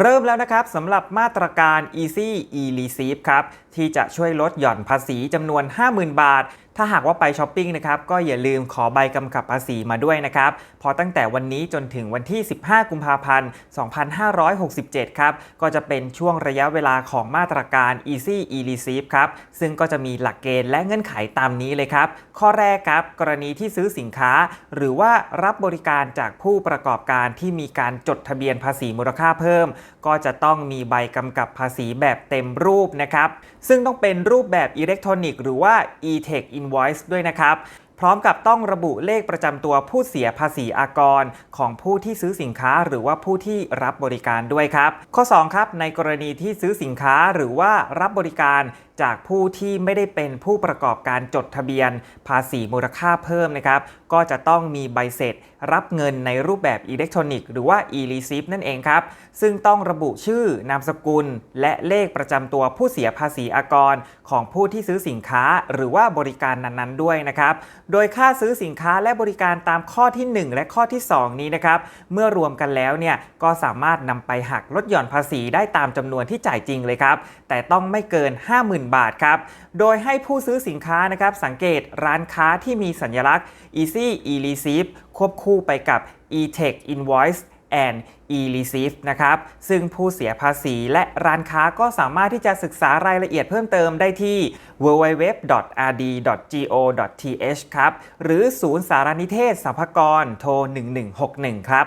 เริ่มแล้วนะครับสำหรับมาตรการ Easy e-receive ครับ ที่จะช่วยลดหย่อนภาษีจำนวน 50,000 บาท ถ้าหากว่าไปช้อปปิ้งนะครับก็อย่าลืมขอใบกำกับภาษีมาด้วยนะครับพอตั้งแต่วันนี้จนถึงวันที่ 15 กุมภาพันธ์ 2567 ครับก็จะเป็นช่วงระยะเวลาของมาตรการ Easy e-receive ครับซึ่งก็จะมีหลักเกณฑ์และเงื่อนไขตามนี้เลยครับ ข้อแรกครับกรณีที่ซื้อสินค้า หรือว่ารับบริการจากผู้ประกอบการที่มีการจดทะเบียนภาษีมูลค่าเพิ่ม ก็จะต้องมีใบกำกับภาษีแบบเต็มรูปนะครับซึ่งต้องเป็นรูปแบบอิเล็กทรอนิกส์หรือว่า e-tech invoice ด้วยนะครับ พร้อมกับต้องระบุเลขประจำตัวผู้เสียภาษีอากร ของผู้ที่ซื้อสินค้าหรือว่าผู้ที่รับบริการด้วยครับ ข้อ 2 ครับ ในกรณีที่ซื้อสินค้าหรือว่ารับบริการจากผู้ที่ไม่ได้เป็นผู้ประกอบการจดทะเบียน ภาษีมูลค่าเพิ่มนะครับ ก็จะต้องมีใบเสร็จ รับเงินในรูปแบบอิเล็กทรอนิกส์หรือว่า e-receipt นั่นเองครับ ซึ่งต้องระบุชื่อนามสกุล และเลขประจำตัวผู้เสียภาษีอากร ของผู้ที่ซื้อสินค้าหรือว่าบริการนั้นๆด้วยนะครับโดยค่าซื้อสินค้าและบริการตามข้อที่ 1 และข้อที่ 2 นี้นะครับ เมื่อรวมกันแล้วเนี่ยก็สามารถนำไปหักลดหย่อนภาษีได้ตามจำนวนที่จ่ายจริงเลยครับ แต่ต้องไม่เกิน 50,000 บาทครับ โดยให้ผู้ซื้อสินค้านะครับสังเกตร้านค้าที่มีสัญลักษณ์ Easy e-receive ควบคู่ไปกับ e-tech invoice and e-receive นะครับ ซึ่งผู้เสียภาษีและร้านค้าก็สามารถที่จะศึกษารายละเอียดเพิ่มเติมได้ที่ www.rd.go.th ครับ หรือศูนย์สารนิเทศสรรพากรโทร 1161 ครับ